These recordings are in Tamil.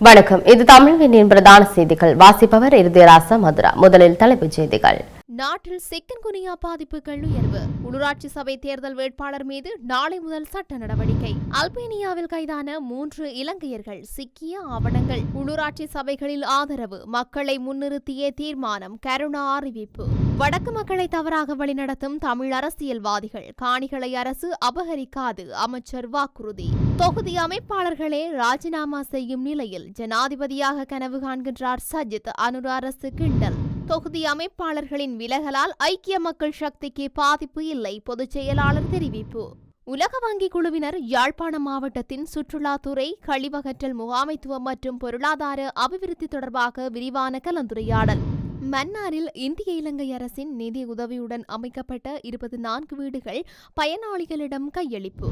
வணக்கம். இது தமிழ்வினின் பிரதான செய்திகள். வாசிப்பவர் இருதயராச மதுரா. முதலில் தலைப்புச் செய்திகள். நாட்டில் சிக்கன்குனியா பாதிப்புகள் உயர்வு. உள்ளூராட்சி சபை தேர்தல் வேட்பாளர் மீது நாளை முதல் சட்ட நடவடிக்கை. அல்பேனியாவில் கைதான மூன்று இலங்கையர்கள் சிக்கிய ஆவணங்கள். உள்ளூராட்சி சபைகளில் ஆதரவு மக்களை முன்னிறுத்திய தீர்மானம் கருணா அறிவிப்பு. வடக்கு மக்களை தவறாக வழிநடத்தும் தமிழ் அரசியல்வாதிகள் காணிகளை அரசு அபகரிக்காது அமைச்சர் வாக்குறுதி. தொகுதி அமைப்பாளர்களே ராஜினாமா செய்யும் நிலையில் ஜனாதிபதியாக கனவு காண்கின்றார் சஜித் அனுர அரசு கிண்டல். தொகுதி அமைப்பாளர்களின் விலகலால் ஐக்கிய மக்கள் சக்திக்கு பாதிப்பு இல்லை பொதுச் செயலாளர் தெரிவிப்பு. உலக வங்கி குழுவினர் யாழ்ப்பாண மாவட்டத்தின் சுற்றுலாத்துறை கழிவகற்றல் முகாமைத்துவம் மற்றும் பொருளாதார அபிவிருத்தி தொடர்பாக விரிவான கலந்துரையாடல். மன்னாரில் இந்திய இலங்கை அரசின் நிதி உதவியுடன் அமைக்கப்பட்ட இருபத்தி நான்கு வீடுகள் பயனாளிகளிடம் கையளிப்பு.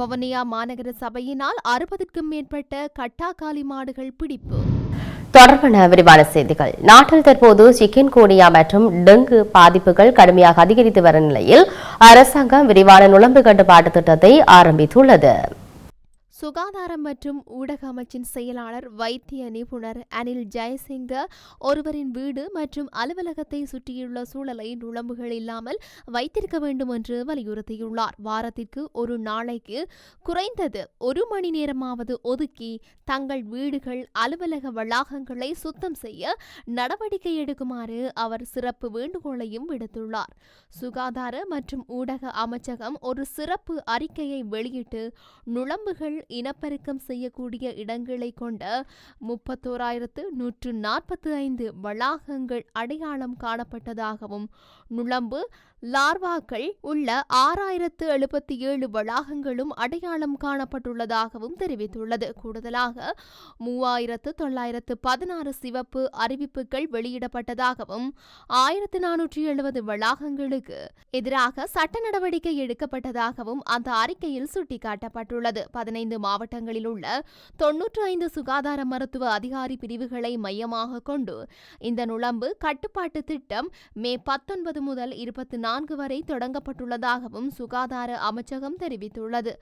வவனியா மாநகர சபையினால் அறுபதுக்கும் மேற்பட்ட கட்டாக்காலி மாடுகள் பிடிப்பு. தொடர்பான விரிவான செய்திகள். நாட்டில் தற்போது சிக்கன் கோனியா மற்றும் டெங்கு பாதிப்புகள் கடுமையாக அதிகரித்து வரும் நிலையில் அரசாங்கம் விரிவான நுழம்பு கட்டுப்பாட்டு திட்டத்தை ஆரம்பித்துள்ளது. சுகாதாரம் மற்றும் ஊடக அமைச்சின் செயலாளர் வைத்திய நிபுணர் அனில் ஜெயசிங்க ஒருவரின் வீடு மற்றும் அலுவலகத்தை சுற்றியுள்ள சூழலை நுழம்புகள் இல்லாமல் வைத்திருக்க வேண்டும் என்று வலியுறுத்தியுள்ளார். வாரத்திற்கு ஒரு நாளைக்கு குறைந்தது ஒரு மணி நேரமாவது ஒதுக்கி தங்கள் வீடுகள் அலுவலக வளாகங்களை சுத்தம் செய்ய நடவடிக்கை எடுக்குமாறு அவர் சிறப்பு வேண்டுகோளையும் விடுத்துள்ளார். சுகாதார மற்றும் ஊடக அமைச்சகம் ஒரு சிறப்பு அறிக்கையை வெளியிட்டு நுழம்புகள் இனப்பெருக்கம் செய்யக்கூடிய இடங்களை கொண்ட முப்பத்தோராயிரத்து நூற்று நாற்பத்தி ஐந்து வளாகங்கள் அடையாளம் காணப்பட்டதாகவும் நுழம்பு லார்வாக்கள் உள்ள ஆறாயிரத்து எழுபத்தி ஏழு வளாகங்களும் அடையாளம் காணப்பட்டுள்ளதாகவும் தெரிவித்துள்ளது. கூடுதலாக மூவாயிரத்து தொள்ளாயிரத்து பதினாறு சிவப்பு அறிவிப்புகள் வெளியிடப்பட்டதாகவும் ஆயிரத்து நானூற்றி எழுபது வளாகங்களுக்கு எதிராக சட்ட நடவடிக்கை எடுக்கப்பட்டதாகவும் அந்த அறிக்கையில் சுட்டிக்காட்டப்பட்டுள்ளது. பதினைந்து மாவட்டங்களில் உள்ள தொன்னூற்று ஐந்து சுகாதார மருத்துவ அதிகாரி பிரிவுகளை மையமாக கொண்டு இந்த நுழம்பு கட்டுப்பாட்டு திட்டம் மே பத்தொன்பது முதல் இருபத்தி நான்கு வரை தொடங்கப்பட்டுள்ளதாகவும் சுகாதார அமைச்சகம் தெரிவித்துள்ளது.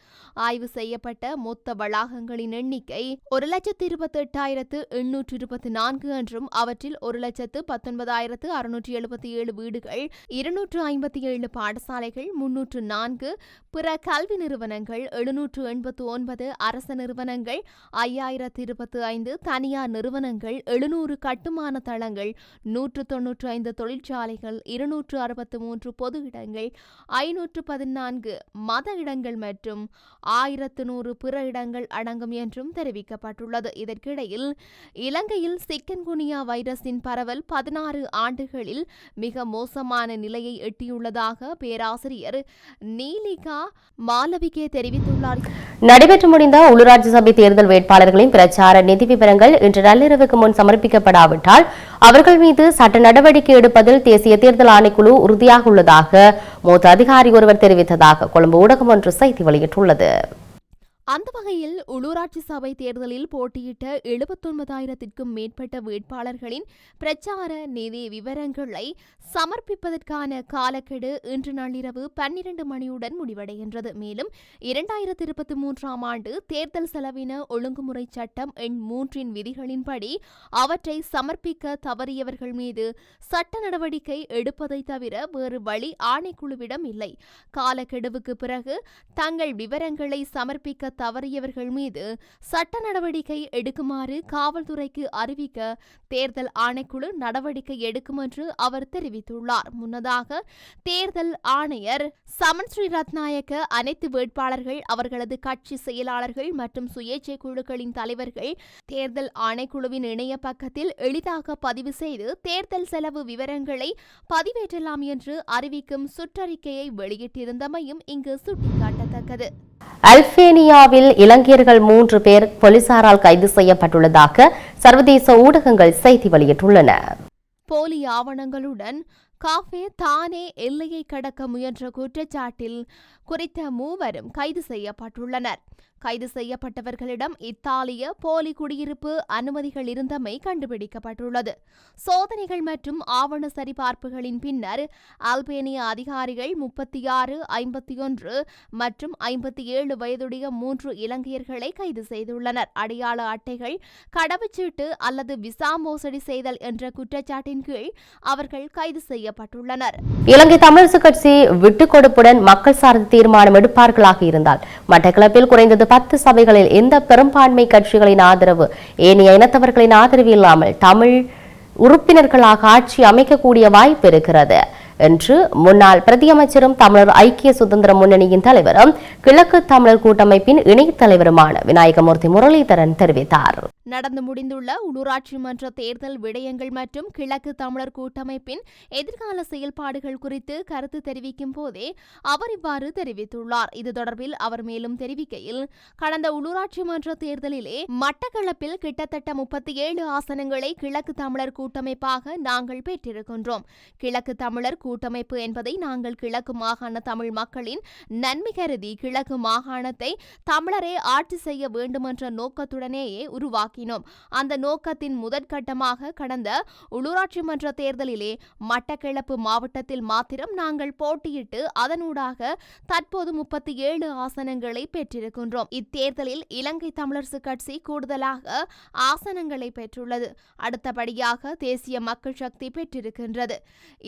ஆய்வு செய்யப்பட்ட மொத்த வளாகங்களின் எண்ணிக்கை ஒரு லட்சத்து இருபத்தி எட்டாயிரத்து எண்ணூற்று இருபத்தி நான்கு என்றும் அவற்றில் ஒரு லட்சத்து பத்தொன்பதாயிரத்து அறுநூற்றி எழுபத்தி ஏழு வீடுகள் இருநூற்று ஐம்பத்தி ஏழு பாடசாலைகள் முன்னூற்று நான்கு பிற கல்வி நிறுவனங்கள் எழுநூற்று எண்பத்து ஒன்பது அரசு நிறுவனங்கள் ஐயாயிரத்து இருபத்தி ஐந்து தனியார் நிறுவனங்கள் எழுநூறு கட்டுமான தளங்கள் நூற்று தொன்னூற்று ஐந்து தொழிற்சாலைகள் இருநூற்று அறுபத்து மூன்று பொது இடங்கள் ஐநூற்று பதினான்கு மத இடங்கள் மற்றும் ஆயிரத்து நூறு பிற இடங்கள் அடங்கும் என்றும் தெரிவிக்கப்பட்டுள்ளது. இதற்கிடையில் இலங்கையில் சிக்கன்குனியா வைரஸின் பரவல் பதினாறு ஆண்டுகளில் மிக மோசமான நிலையை எட்டியுள்ளதாக பேராசிரியர் நீலிகா மாலவிகே தெரிவித்துள்ளார். நடைபெற்று முடிந்த உள்ளூராட்சி சபை தேர்தல் வேட்பாளர்களின் பிரச்சார நிதி விவரங்கள் இன்று நள்ளிரவுக்கு முன் சமர்ப்பிக்கப்படாவிட்டால் அவர்கள் மீது சட்ட நடவடிக்கை எடுப்பதில் தேசிய தேர்தல் ஆணைக்குழு உறுதியாக உள்ளதாக மூத்த அதிகாரி ஒருவர் தெரிவித்ததாக கொழும்பு ஊடகம் ஒன்று செய்தி வெளியிட்டுள்ளது. அந்த வகையில் உள்ளூராட்சி சபை தேர்தலில் போட்டியிட்ட எழுபத்தொன்பதாயிரத்திற்கும் மேற்பட்ட வேட்பாளர்களின் பிரச்சார நிதி விவரங்களை சமர்ப்பிப்பதற்கான காலக்கெடு இன்று நள்ளிரவு பன்னிரண்டு மணியுடன் முடிவடைகின்றது. மேலும் இரண்டாயிரத்தி இருபத்தி மூன்றாம் ஆண்டு தேர்தல் செலவின ஒழுங்குமுறை சட்டம் எண் மூன்றின் விதிகளின்படி அவற்றை சமர்ப்பிக்க தவறியவர்கள் மீது சட்ட நடவடிக்கை எடுப்பதை தவிர வேறு வழி ஆணைக்குழுவிடம் இல்லை. காலக்கெடுவுக்கு பிறகு தங்கள் விவரங்களை சமர்ப்பிக்க தவறியவர்கள் மீது சட்ட நடவடிக்கை எடுக்குமாறு காவல்துறைக்கு அறிவிக்க தேர்தல் ஆணைக்குழு நடவடிக்கை எடுக்கும் என்று அவர் தெரிவித்துள்ளார். முன்னதாக தேர்தல் ஆணையர் சமன் ஸ்ரீ ரத்நாயக்க அனைத்து வேட்பாளர்கள் அவர்களது கட்சி செயலாளர்கள் மற்றும் சுயேட்சை குழுக்களின் தலைவர்கள் தேர்தல் ஆணைக்குழுவின் இணைய பக்கத்தில் எளிதாக பதிவு செய்து தேர்தல் செலவு விவரங்களை பதிவேற்றலாம் என்று அறிவிக்கும் சுற்றறிக்கையை வெளியிட்டிருந்தமையும் இங்கு சுட்டிக்காட்டத்தக்கது. அல்பேனியாவில் இலங்கையர்கள் மூன்று பேர் போலீசாரால் கைது செய்யப்பட்டுள்ளதாக சர்வதேச ஊடகங்கள் செய்தி வெளியிட்டுள்ளன. போலி ஆவணங்களுடன் காஃபே தானே எல்லையை கடக்க முயன்ற குற்றச்சாட்டில் குறித்த மூவரும் கைது செய்யப்பட்டுள்ளனர். கைது செய்யப்பட்டவர்களிடம் இத்தாலிய போலி குடியிருப்பு அனுமதிகள் இருந்தமை கண்டுபிடிக்கப்பட்டுள்ளது. சோதனைகள் மற்றும் ஆவண சரிபார்ப்புகளின் பின்னர் அல்பேனிய அதிகாரிகள் முப்பத்தி ஆறு ஐம்பத்தி ஒன்று மற்றும் ஐம்பத்தி ஏழு வயதுடைய மூன்று இலங்கையர்களை கைது செய்துள்ளனர். அடையாள அட்டைகள் கடவுச்சீட்டு அல்லது விசா மோசடி செய்தல் என்ற குற்றச்சாட்டின் கீழ் அவர்கள் கைது செய்யப்பட்டுள்ளனர். இலங்கை தமிழரசு கட்சி விட்டுக் கொடுப்புடன் மக்கள் சார்ந்த தீர்மானம் எடுப்பார்களாக இருந்தால் மட்டக்களப்பில் குறைந்தது பத்து சபைகளில் எந்த பெரும்பான்மை கட்சிகளின் ஆதரவு? ஏனைய இனத்தவர்களின் ஆதரவு இல்லாமல் தமிழ் உறுப்பினர்களாக ஆட்சி அமைக்கக்கூடிய வாய்ப்பு இருக்கிறது. என்று முன்னாள் பிரதியமைச்சரும் தமிழர் ஐக்கிய சுதந்திர முன்னணியின் தலைவரும் கிழக்கு தமிழர் கூட்டமைப்பின் இணைத் தலைவருமான விநாயகமூர்த்தி முரளிதரன் தெரிவித்தார். நடந்து முடிந்துள்ள உள்ளூராட்சி மன்ற தேர்தல் விடயங்கள் மற்றும் கிழக்கு தமிழர் கூட்டமைப்பின் எதிர்கால செயல்பாடுகள் குறித்து கருத்து தெரிவிக்கும் போதே அவர் இவ்வாறு தெரிவித்துள்ளார். இது தொடர்பில் அவர் மேலும் தெரிவிக்கையில் கடந்த உள்ளூராட்சி மன்ற தேர்தலிலே மட்டக்களப்பில் கிட்டத்தட்ட முப்பத்தி ஏழு ஆசனங்களை கிழக்கு தமிழர் கூட்டமைப்பாக நாங்கள் பெற்றிருக்கின்றோம். கிழக்கு தமிழர் கூட்டமைப்பு என்பதை நாங்கள் கிழக்கு மாகாண தமிழ் மக்களின் நன்மை கருதி கிழக்கு மாகாணத்தை தமிழரே ஆட்சி செய்ய வேண்டுமென்ற நோக்கத்துடனேயே உருவாக்கினோம். அந்த நோக்கத்தின் முதற்கட்டமாக கடந்த உள்ளூராட்சி மன்ற தேர்தலிலே மட்டக்கிழப்பு மாவட்டத்தில் மாத்திரம் நாங்கள் போட்டியிட்டு அதனூடாக தற்போது முப்பத்தி ஏழு ஆசனங்களை பெற்றிருக்கின்றோம். இத்தேர்தலில் இலங்கை தமிழரசு கட்சி கூடுதலாக ஆசனங்களை பெற்றுள்ளது. அடுத்தபடியாக தேசிய மக்கள் சக்தி பெற்றிருக்கின்றது.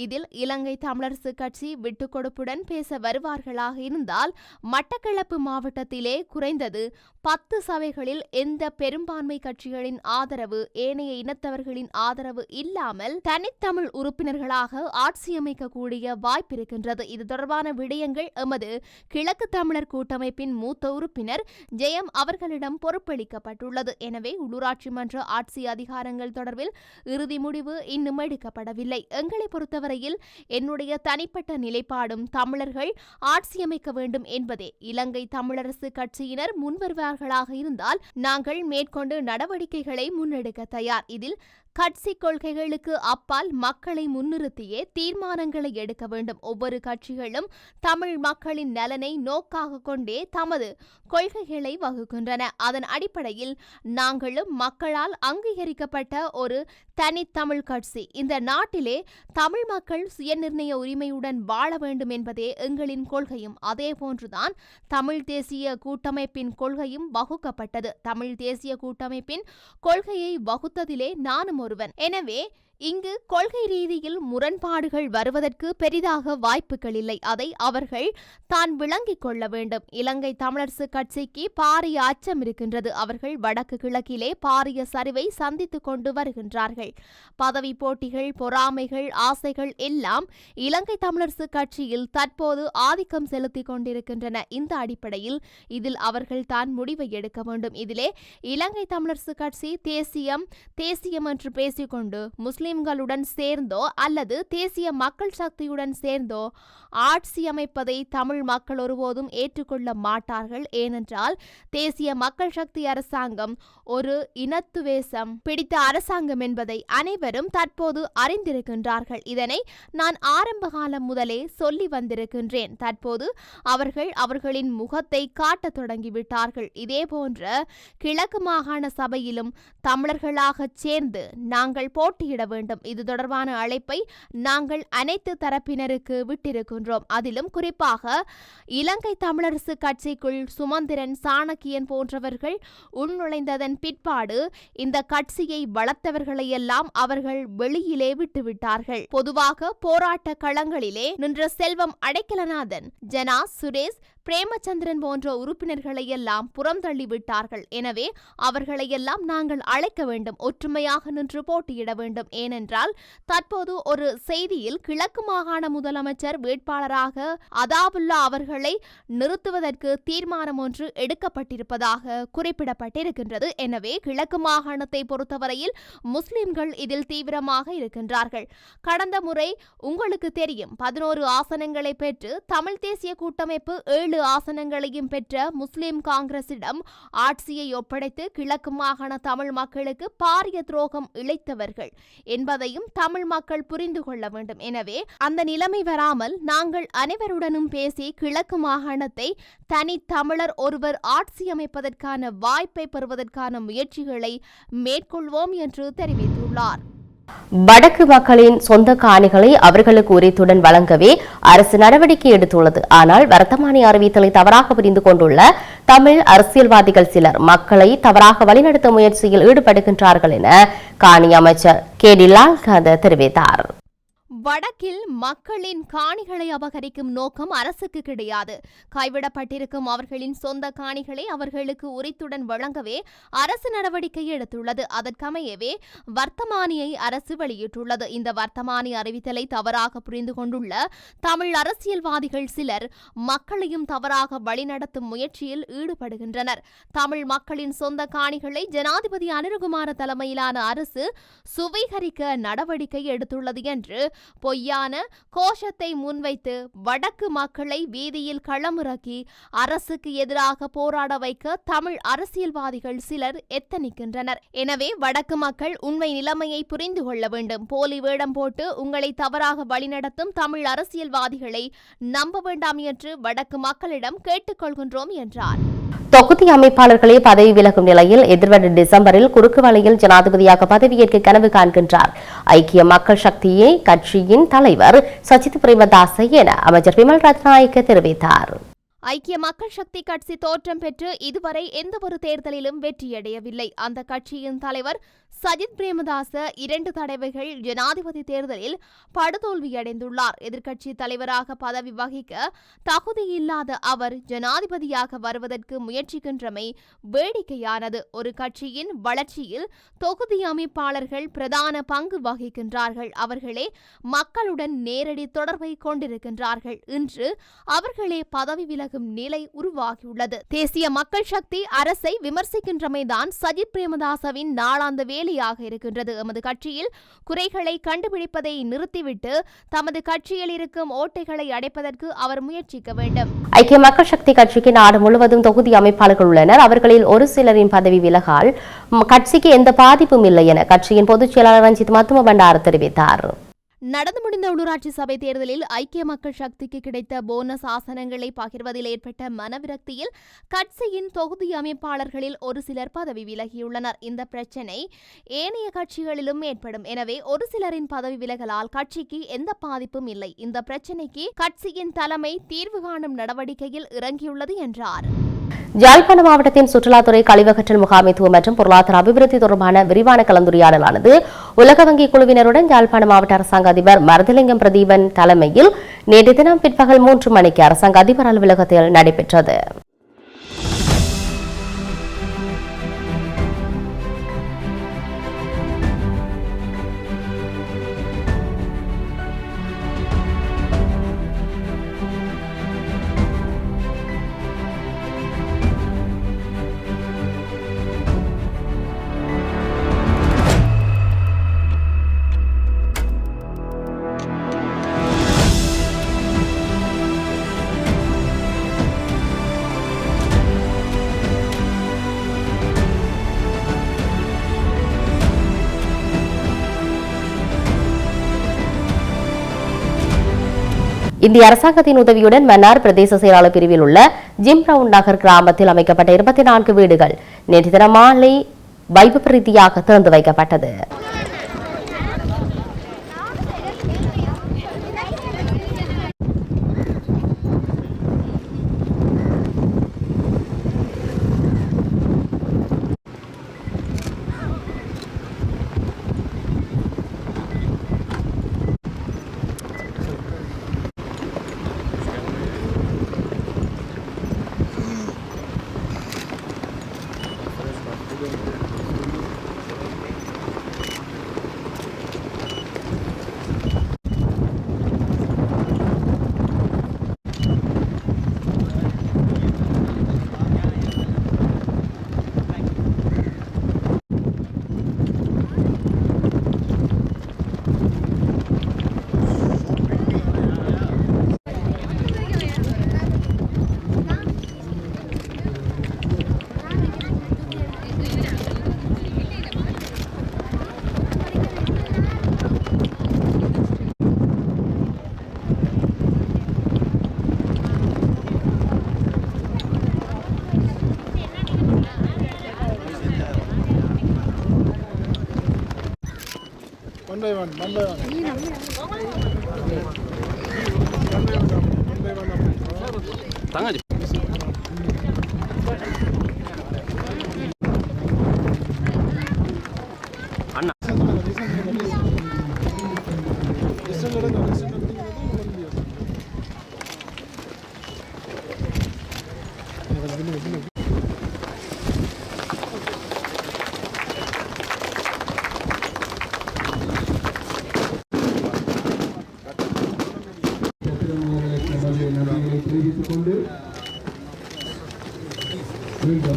இதில் இலங்கை தமிழரசு கட்சி விட்டுக் கொடுப்புடன் பேச வருவார்களாக இருந்தால் மட்டக்களப்பு மாவட்டத்திலே குறைந்தது பத்து சபைகளில் எந்த பெரும்பான்மை கட்சிகளின் ஆதரவு ஏனைய இனத்தவர்களின் ஆதரவு இல்லாமல் தனித்தமிழ் உறுப்பினர்களாக ஆட்சியமைக்கக்கூடிய வாய்ப்பிருக்கின்றது இது தொடர்பான விடயங்கள் எமது கிழக்கு தமிழர் கூட்டமைப்பின் மூத்த உறுப்பினர் ஜெயம் அவர்களிடம் பொறுப்பளிக்கப்பட்டுள்ளது. எனவே உள்ளூராட்சி மன்ற ஆட்சி அதிகாரங்கள் தொடர்பில் இறுதி முடிவு இன்னும் எடுக்கப்படவில்லை. எங்களை பொறுத்தவரையில் என்னுடைய தனிப்பட்ட நிலைப்பாடும் தமிழர்கள் ஆட்சியமைக்க வேண்டும் என்பதே. இலங்கை தமிழரசு கட்சியினர் முன்வருவார்களாக இருந்தால் நாங்கள் மேற்கொண்டு நடவடிக்கைகளை முன்னெடுக்க தயார். இதில் கட்சி கொள்கைகளுக்கு அப்பால் மக்களை முன்னிறுத்தியே தீர்மானங்களை எடுக்க வேண்டும். ஒவ்வொரு கட்சிகளும் தமிழ் மக்களின் நலனை நோக்காக கொண்டே தமது கொள்கைகளை வகுக்கின்றன. அதன் அடிப்படையில் நாங்களும் மக்களால் அங்கீகரிக்கப்பட்ட ஒரு தனித்தமிழ் கட்சி. இந்த நாட்டிலே தமிழ் மக்கள் சுயநிர்ணய உரிமையுடன் வாழ வேண்டும் என்பதே எங்களின் கொள்கையும். அதே போன்றுதான் தமிழ் தேசிய கூட்டமைப்பின் கொள்கையும் வகுக்கப்பட்டது. தமிழ் தேசிய கூட்டமைப்பின் கொள்கையை வகுத்ததிலே நானும் ஒருவன். எனவே இங்கு கொள்கை ரீதியில் முரண்பாடுகள் வருவதற்கு பெரிதாக வாய்ப்புகள் இல்லை. அதை அவர்கள் தான் விளங்கிக் கொள்ள வேண்டும். இலங்கை தமிழரசு கட்சிக்கு பாரிய அச்சம் இருக்கின்றது. அவர்கள் வடக்கு கிழக்கிலே பாரிய சரிவை சந்தித்துக் கொண்டு வருகின்றார்கள். பதவி போட்டிகள் பொறாமைகள் ஆசைகள் எல்லாம் இலங்கை தமிழரசு கட்சியில் தற்போது ஆதிக்கம் செலுத்திக் கொண்டிருக்கின்றன. இந்த அடிப்படையில் இதில் அவர்கள் தான் முடிவை எடுக்க வேண்டும். இதிலே இலங்கை தமிழரசு கட்சி தேசியம் தேசியம் என்று பேசிக்கொண்டு முஸ்லிம்களுடன் சேர்ந்தோ அல்லது தேசிய மக்கள் சக்தியுடன் சேர்ந்தோ ஆட்சி அமைப்பதை தமிழ் மக்கள் ஒருபோதும் ஏற்றுக்கொள்ள மாட்டார்கள். ஏனென்றால் தேசிய மக்கள் சக்தி அரசாங்கம் ஒரு இனத்துவேசம் பிடித்த அரசாங்கம் என்பதை அனைவரும் தற்போது அறிந்திருக்கின்றார்கள். இதனை நான் ஆரம்ப காலம் முதலே சொல்லி வந்திருக்கின்றேன். தற்போது அவர்கள் அவர்களின் முகத்தை காட்டத் தொடங்கிவிட்டார்கள். இதேபோன்ற கிழக்கு மாகாண சபையிலும் தமிழர்களாகச் சேர்ந்து நாங்கள் போட்டியிட வேண்டும் இது தொடர்பான அழைப்பை நாங்கள் அனைத்து தரப்பினருக்கு விட்டிருக்கின்றோம். அதிலும் குறிப்பாக இலங்கை தமிழரசு கட்சிக்குள் சுமந்திரன் சாணக்கியன் போன்றவர்கள் உள்நுழைந்ததன் பிற்பாடு இந்த கட்சியை வளர்த்தவர்களையெல்லாம் அவர்கள் வெளியிலே விட்டுவிட்டார்கள். பொதுவாக போராட்ட களங்களிலே நின்ற செல்வம் அடைக்கலநாதன் ஜனா சுரேஷ் பிரேமச்சந்திரன் போன்ற உறுப்பினர்களை எல்லாம் எனவே அவர்களையெல்லாம் நாங்கள் அழைக்க வேண்டும் ஒற்றுமையாக நின்று போட்டியிட வேண்டும். ஏனென்றால் தற்போது ஒரு செய்தியில் கிழக்கு மாகாண முதலமைச்சர் வேட்பாளராக அதாபுல்லா அவர்களை நிறுத்துவதற்கு தீர்மானம் ஒன்று எடுக்கப்பட்டிருப்பதாக குறிப்பிடப்பட்டிருக்கின்றது. எனவே கிழக்கு மாகாணத்தை பொறுத்தவரையில் முஸ்லிம்கள் இதில் தீவிரமாக இருக்கின்றார்கள். கடந்த முறை உங்களுக்கு தெரியும் பதினோரு ஆசனங்களை பெற்று தமிழ் தேசிய கூட்டமைப்பு ஏழு இரண்டு ஆசனங்களையும் பெற்ற முஸ்லிம் காங்கிரசிடம் ஆட்சியை ஒப்படைத்து கிழக்கு மாகாண தமிழ் மக்களுக்கு பாரிய துரோகம் இழைத்தவர்கள் என்பதையும் தமிழ் மக்கள் புரிந்து கொள்ள வேண்டும். எனவே அந்த நிலைமை வராமல் நாங்கள் அனைவருடனும் பேசி கிழக்கு மாகாணத்தை தனி தமிழர் ஒருவர் ஆட்சி அமைப்பதற்கான வாய்ப்பை பெறுவதற்கான முயற்சிகளை மேற்கொள்வோம் என்று தெரிவித்துள்ளார். வடக்கு மக்களின் சொந்த காணிகளை அவர்களுக்கு உரித்துடன் வழங்கவே அரசு நடவடிக்கை எடுத்துள்ளது. ஆனால் வர்த்தமானி அறிவித்தலை தவறாக புரிந்து கொண்டுள்ள தமிழ் அரசியல்வாதிகள் சிலர் மக்களை தவறாக வழிநடத்த முயற்சியில் ஈடுபடுகின்றார்கள் என காணி அமைச்சர் கே டி லால்காந்த தெரிவித்தார். வடக்கில் மக்களின் காணிகளை அபகரிக்கும் நோக்கம் அரசுக்கு கிடையாது. கைவிடப்பட்டிருக்கும் அவர்களின் சொந்த காணிகளை அவர்களுக்கு உரித்துடன் வழங்கவே அரசு நடவடிக்கை எடுத்துள்ளது. அதற்கமையவே வர்த்தமானியை அரசு வெளியிட்டுள்ளது. இந்த வர்த்தமானி அறிவித்தலை தவறாக புரிந்து கொண்டுள்ள தமிழ் அரசியல்வாதிகள் சிலர் மக்களையும் தவறாக வழிநடத்தும் முயற்சியில் ஈடுபடுகின்றனர். தமிழ் மக்களின் சொந்த காணிகளை ஜனாதிபதி அனுருகுமார தலைமையிலான அரசு சுவீகரிக்க நடவடிக்கை எடுத்துள்ளது என்று பொய்யான கோஷத்தை முன்வைத்து வடக்கு மக்களை வீதியில் களமிறக்கி அரசுக்கு எதிராக போராட வைக்க தமிழ் அரசியல்வாதிகள் சிலர் எத்தனிக்கின்றனர். எனவே வடக்கு மக்கள் உண்மை நிலைமையை புரிந்து கொள்ள வேண்டும். போலி வேடம் போட்டு உங்களை தவறாக வழிநடத்தும் தமிழ் அரசியல்வாதிகளை நம்ப வேண்டாம் என்று வடக்கு மக்களிடம் கேட்டுக்கொள்கின்றோம் என்றார். தொகுதி அமைப்பாளர்களே பதவி விலகும் நிலையில் எதிர்வரும் டிசம்பரில் குறுக்கு வழியில் ஜனாதிபதியாக பதவியேற்க கனவு காண்கின்றார். ஐக்கிய மக்கள் சக்தியை கட்சி கட்சியின் தலைவர் சஜித் பிரேமதாச என அமைச்சர் விமல் ரத்நாயக்க தெரிவித்தார். ஐக்கிய மக்கள் சக்தி கட்சி தோற்றம் பெற்று இதுவரை எந்தவொரு தேர்தலிலும் வெற்றியடையவில்லை. அந்த கட்சியின் தலைவர் சஜித் பிரேமதாச இரண்டு தடவைகள் ஜனாதிபதி தேர்தலில் படுதோல்வியடைந்துள்ளார். எதிர்க்கட்சி தலைவராக பதவி வகிக்க தகுதியில்லாத அவர் ஜனாதிபதியாக வருவதற்கு முயற்சிக்கின்றமை வேடிக்கையானது. ஒரு கட்சியின் வளர்ச்சியில் தொகுதி அமைப்பாளர்கள் பிரதான பங்கு வகிக்கின்றார்கள். அவர்களே மக்களுடன் நேரடி தொடர்பை கொண்டிருக்கின்றார்கள். இன்று அவர்களே பதவி விலகும் நிலை உருவாகியுள்ளது. தேசிய மக்கள் சக்தி அரசை விமர்சிக்கின்றமைதான் சஜித் பிரேமதாசவின் நாளாந்த கேலியாக இருக்கின்றது. எமது கட்சியில் குறைகளை கண்டுபிடிப்பதை நிறுத்திவிட்டு தமது கட்சியில் இருக்கும் ஓட்டைகளை அடைப்பதற்கு அவர் முயற்சிக்க வேண்டும். ஐக்கிய மக்கள் சக்தி கட்சிக்கு நாடு முழுவதும் தொகுதி அமைப்பாளர்கள் உள்ளனர். அவர்களில் ஒரு சிலரின் பதவி விலகால். கட்சிக்கு எந்த பாதிப்பும் இல்லை என கட்சியின் பொதுச் செயலாளர் ரஞ்சித் மத்தும பண்டார் தெரிவித்தார். நடந்து முடிந்த உள்ளூராட்சி சபை தேர்தலில் ஐக்கிய மக்கள் சக்திக்கு கிடைத்த போனஸ் ஆசனங்களை பகிர்வதில் ஏற்பட்ட மனவிரக்தியில் கட்சியின் தொகுதி அமைப்பாளர்களில் ஒரு சிலர் பதவி விலகியுள்ளனர். இந்த பிரச்சினை ஏனைய கட்சிகளிலும் ஏற்படும். எனவே ஒரு சிலரின் பதவி விலகலால் கட்சிக்கு எந்த பாதிப்பும் இல்லை. இந்த பிரச்சினைக்கு கட்சியின் தலைமை தீர்வு காணும் நடவடிக்கையில் இறங்கியுள்ளது என்றார். யாழ்ப்பாண மாவட்டத்தின் சுற்றுலாத்துறை கழிவகற்றல் முகாமைத்துவம் மற்றும் பொருளாதார அபிவிருத்தி தொடர்பான விரிவான கலந்துரையாடலானது. உலக வங்கி குழுவினருடன் யாழ்ப்பாண மாவட்ட அரசாங்க அதிபர் மருதலிங்கம் பிரதீபன் தலைமையில் நேற்று தினம் பிற்பகல் மூன்று மணிக்கு அரசாங்க அதிபர் அலுவலகத்தில் நடைபெற்றது. இந்திய அரசாங்கத்தின் உதவியுடன் மன்னார் பிரதேச செயலாளர் பிரிவில் உள்ள ஜிம் ரவுண்ட் நகர் கிராமத்தில் அமைக்கப்பட்ட இருபத்தி நான்கு வீடுகள் நேற்று தினம் மாலை வைபவ ரீதியாக திறந்து வைக்கப்பட்டது. One by one, one by one. தங்கச்சி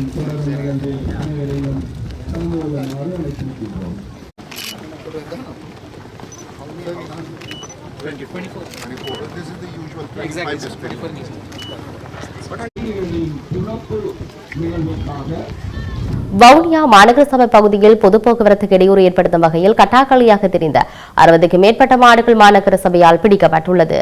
மீண்டும் தொடர் நிகழ்வில் அனைவரையும் சமூகமாறு அழைத்திருக்கின்றோம் நிகழ்வுக்காக வவுனியா மாநகர சபை பகுதியில் பொது போக்குவரத்துக்கு இடையூறு ஏற்படுத்தும் வகையில் கட்டாக்களியாக தெரிந்த அறுபதுக்கு மேற்பட்ட மாடுகள் மாநகர சபையால் பிடிக்கப்பட்டுள்ளது.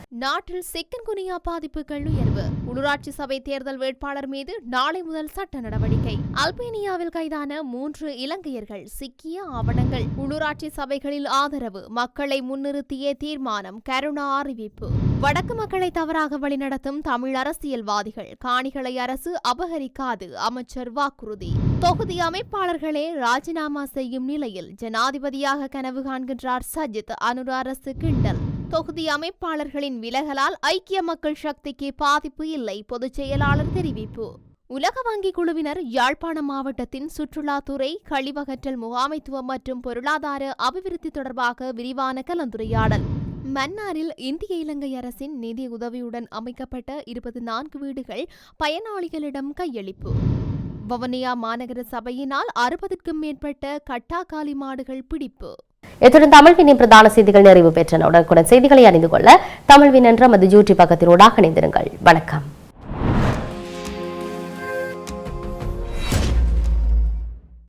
நாட்டில் சிக்கன்குனியா பாதிப்புகள் உயர்வு. உள்ளூராட்சி சபை தேர்தல் வேட்பாளர் மீது நாளை முதல் சட்ட நடவடிக்கை. அல்பேனியாவில் கைதான மூன்று இலங்கையர்கள் சிக்கிய ஆவணங்கள். உள்ளூராட்சி சபைகளில் ஆதரவு மக்களை முன்னிறுத்திய தீர்மானம் கருணா அறிவிப்பு. வடக்கு மக்களை தவறாக வழிநடத்தும் தமிழ் அரசியல்வாதிகள் காணிகளை அரசு அபகரிக்காது அமைச்சர் வாக்குறுதி. தொகுதி அமைப்பாளர்களே ராஜினாமா செய்யும் நிலையில் ஜனாதிபதியாக கனவு காண்கின்றார் சஜித் அனுர அரசு கிண்டல். தொகுதி அமைப்பாளர்களின் விலகலால் ஐக்கிய மக்கள் சக்திக்கு பாதிப்பு இல்லை பொதுச் செயலாளர் தெரிவிப்பு. உலக வங்கி குழுவினர் யாழ்ப்பாணம் மாவட்டத்தின் சுற்றுலாத்துறை கழிவகற்றல் முகாமைத்துவம் மற்றும் பொருளாதார அபிவிருத்தி தொடர்பாக விரிவான கலந்துரையாடல். மன்னாரில் இந்திய இலங்கை அரசின் நிதி உதவியுடன் அமைக்கப்பட்ட இருபத்தி நான்கு வீடுகள் பயனாளிகளிடம் கையளிப்பு. வவனியா மாநகர சபையினால் அறுபதுக்கும் மேற்பட்ட கட்டாக்காலி மாடுகள் பிடிப்பு. இத்துடன் தமிழ்வினின் பிரதான செய்திகள் நிறைவு பெற்றன. உடனுக்குடன் செய்திகளை அறிந்து கொள்ள தமிழ்வின் என்ற மது ஜூட்டி பக்கத்தினூடாக இணைந்திருங்கள். வணக்கம்.